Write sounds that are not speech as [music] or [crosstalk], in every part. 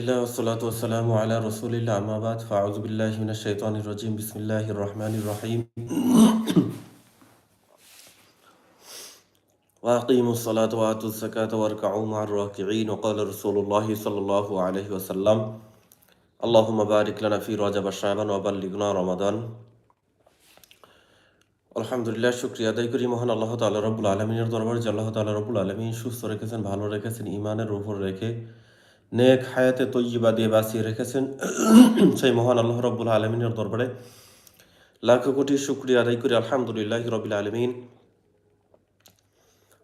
الله والصلاة والسلام على رسول الله أما بعد فأعوذ بالله من الشيطان الرجيم بسم الله الرحمن الرحيم وأقيموا الصلاة وآتوا الزكاة واركعوا مع الراكعين وقال رسول الله صلى الله عليه وسلم اللهم بارك لنا في رجب شعبان وبلغنا رمضان আলহামদুলিল্লাহ শুক্রিয়া আদায় করি মহান আল্লাহ তাআলা রব্বুল আলমিনের দরবারে যে আল্লাহ তাআলা রব্বুল আলমিন সুস্থ রেখেছেন ভালো রেখেছেন ইমানের উপর রেখে নেক হায়াতে তৈবা দিয়ে বাঁচিয়ে রেখেছেন। সেই মহান আল্লাহ রব্বুল আলমিনের দরবারে লাখো কোটি শুক্রিয়া আদায় করি, আলহামদুলিল্লাহ রবিল আলমিন।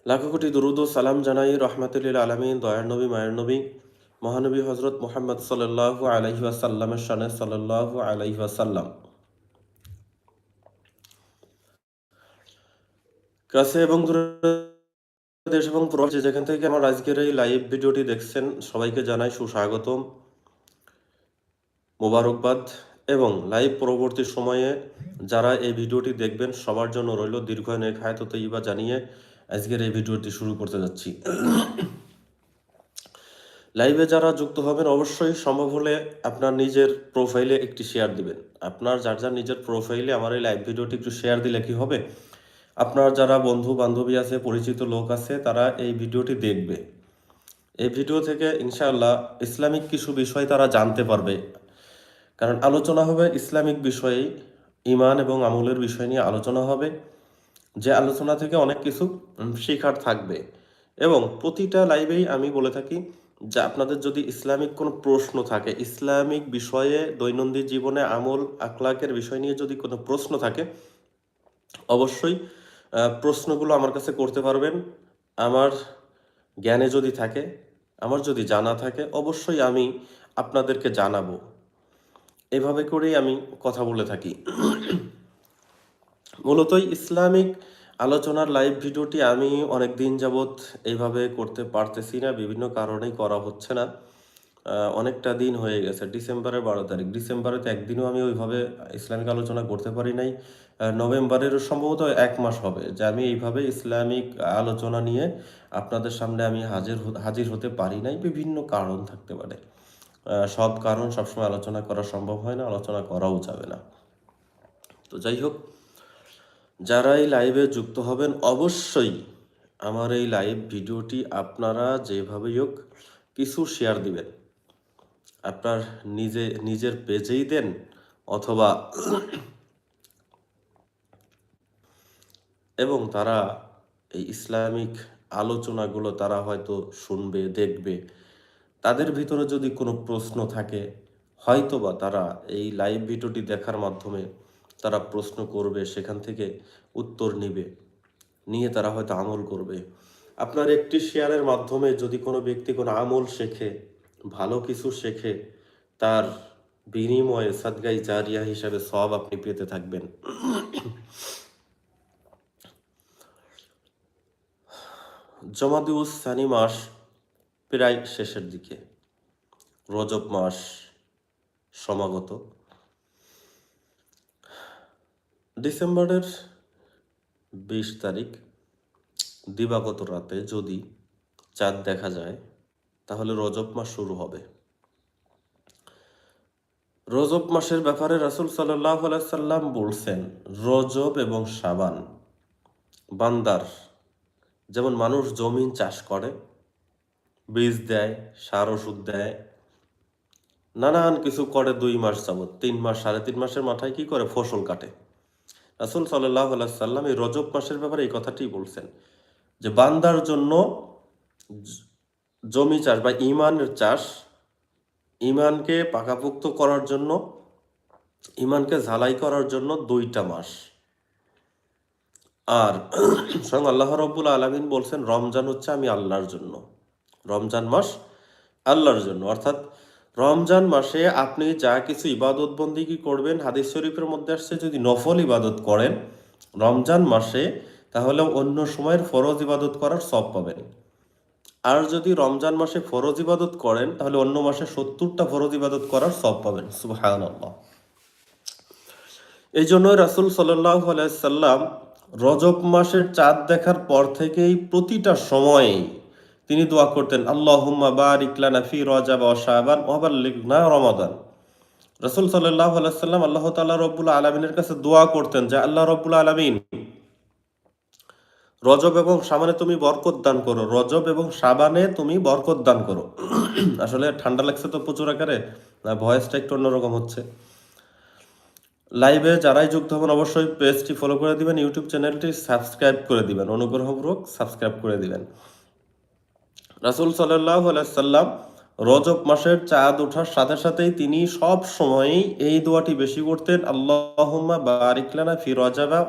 লাখো কোটি দুরুদ সালাম জানাই রহমাতুল্লিল আলমিন, দয়ার নবী, মায়ের নবী, মহানবী হজরত মোহাম্মদ সাল্লাহ আলহি আসাল্লামের সানে সাল্লাহ আলহি আসাল্লাম কাছে এবং দূরে দেশ এবং প্রবাসী যেখান থেকে আমার আজকের এই লাইভ ভিডিওটি দেখছেন, সবাইকে জানাই সুস্বাগতম। মোবারকবাদ। এবং লাইভ পরবর্তী সময়ে যারা এই ভিডিওটি দেখবেন, সবার জন্য রইল দীর্ঘ নেক হায়াত তৈবা জানিয়ে আজকের এই ভিডিওটি শুরু করতে যাচ্ছি। লাইভে যারা যুক্ত হবেন, অবশ্যই সম্ভব হলে আপনার নিজের প্রোফাইলে একটি শেয়ার দিবেন। আপনার যার যার নিজের প্রোফাইলে আমার এই লাইভ ভিডিওটি একটু শেয়ার দিলে কি হবে? আপনার যারা বন্ধু বান্ধবী আছে, পরিচিত লোক আছে, তারা এই ভিডিওটি দেখবে। এই ভিডিও থেকে ইনশাআল্লাহ ইসলামিক কিছু বিষয় তারা জানতে পারবে। কারণ আলোচনা হবে ইসলামিক বিষয়ে ইমান এবং আমলের বিষয় নিয়ে আলোচনা হবে। যে আলোচনা থেকে অনেক কিছু শেখার থাকবে। এবং প্রতিটা লাইভেই আমি বলে থাকি যে আপনাদের যদি ইসলামিক কোনো প্রশ্ন থাকে, ইসলামিক বিষয়ে দৈনন্দিন জীবনে আমল আকলাকের বিষয় নিয়ে যদি কোনো প্রশ্ন থাকে, অবশ্যই প্রশ্নগুলো আমার কাছে করতে পারবেন। আমার জ্ঞানে যদি থাকে, আমার যদি জানা থাকে, অবশ্যই আমি আপনাদেরকে জানাব। এভাবে করেই আমি কথা বলে থাকি। মূলত ইসলামিক আলোচনার লাইভ ভিডিওটি আমি অনেক দিন যাবৎ এইভাবে করতে পারতেছি না, বিভিন্ন কারণেই করা হচ্ছে না। অনেকটা দিন হয়ে গেছে। ডিসেম্বরের বারো তারিখ। ডিসেম্বরে তো একদিনও আমি ওইভাবে ইসলামিক আলোচনা করতে পারি নাই। আহ, নভেম্বরের সম্ভবত এক মাস হবে যে আমি এইভাবে ইসলামিক আলোচনা নিয়ে আপনাদের সামনে আমি হাজির হাজির হতে পারি নাই। বিভিন্ন কারণ থাকতে পারে। সব কারণ সবসময় আলোচনা করা সম্ভব হয় না আলোচনা করাও যাবে না। তো যাই হোক যারা এই লাইভে যুক্ত হবেন অবশ্যই আমার এই লাইভ ভিডিওটি আপনারা যেভাবেই হোক কিছু শেয়ার দিবেন। আপনার নিজে, নিজের পেজেই দেন অথবা এবং তারা এই ইসলামিক আলোচনাগুলো তারা হয়তো শুনবে, দেখবে। তাদের ভিতরে যদি কোনো প্রশ্ন থাকে, হয়তোবা তারা এই লাইভ ভিডিওটি দেখার মাধ্যমে তারা প্রশ্ন করবে, সেখান থেকে উত্তর নিবে, নিয়ে তারা হয়তো আমল করবে। আপনার একটি শেয়ারের মাধ্যমে যদি কোনো ব্যক্তি কোনো আমল শেখে ভালো কিছু শেখে, তার বিনিময়ে সাদগাই জারিয়া হিসাবে সব আপনি পেতে থাকবেন। জমাদিউস সানি মাস প্রায় শেষের দিকে। রজব মাস সমাগত। ডিসেম্বরের বিশ তারিখ, দিবাগত রাতে যদি চাঁদ দেখা যায় তাহলে রজব মাস শুরু হবে। রজব মাসের ব্যাপারে রাসূল সাল্লাম বলছেন, রজব এবং সাবান বান্দার যেমন মানুষ জমিন চাষ করে, বীজ দেয়, সার ওষুধ দেয়, নানান কিছু করে দুই মাস যাবত তিন মাস, সাড়ে তিন মাসের মাথায় কি করে? ফসল কাটে। রাসুল সাল্লাহ সাল্লাম এই রজব মাসের ব্যাপারে এই কথাটি বলছেন যে, বান্দার জন্য জমি চাষ বা ইমানের চাষ, ইমানকে পাকাপোক্ত করার জন্য, ইমানকে ঝালাই করার জন্য দুইটা মাস। আর [clears throat] স্বয়ং আল্লাহ রব্বুল আলমিন বলছেন, রমজান হচ্ছে আমি আল্লাহর জন্য। রমজান মাস আল্লাহর জন্য। অর্থাৎ রমজান মাসে আপনি যা কিছু ইবাদত বন্দিগি করবেন, হাদিস শরীফের মধ্যে আসছে, যদি নফল ইবাদত করেন রমজান মাসে, তাহলে অন্য সময়ের ফরজ ইবাদত করার সব পাবেন। আর যদি রমজান মাসে ফরজ ইবাদত করেন, তাহলে অন্য মাসে সত্তরটা ফরজ ইবাদত করার সব পাবেন। সুবাহান এই জন্য রাসুল সাল্লাহ সাল্লাম রজব মাসের চাঁদ দেখার পর থেকেই প্রতিটা সময়ে তিনি দোয়া করতেন, আল্লাহুম্মা বারিক লানা ফি রজাব ওয়া শাবান ওয়া বাল্লিগনা রমাদান। রাসূল আলাইহি আল্লাহ তাআলা রব্বুল আলামিনের কাছে দোয়া করতেন যে, আল্লাহ রব্বুল আলামিন রজব এবং সাবানে তুমি বরকত দান করো। রজব এবং সাবানে তুমি বরকত দান করো। [clears throat] আসলে ঠান্ডা লাগছে তো প্রচুর আকারে ভয়েসটা একটু অন্যরকম হচ্ছে। লাইভে যারাই যুক্ত হবেন, অবশ্যই পেজটি ফলো করে দিবেন ইউটিউব চ্যানেলটি সাবস্ক্রাইব করে দিবেন। অনুগ্রহপূর্বক সাবস্ক্রাইব করে দিবেন। রাসূল সাল্লাম রজব মাসের চাঁদ ওঠার সাথে সাথেই তিনি সব সময়ই এই দোয়াটি বেশি করতেন, আল্লাহুম্মা বারিক লানা ফি রজাবা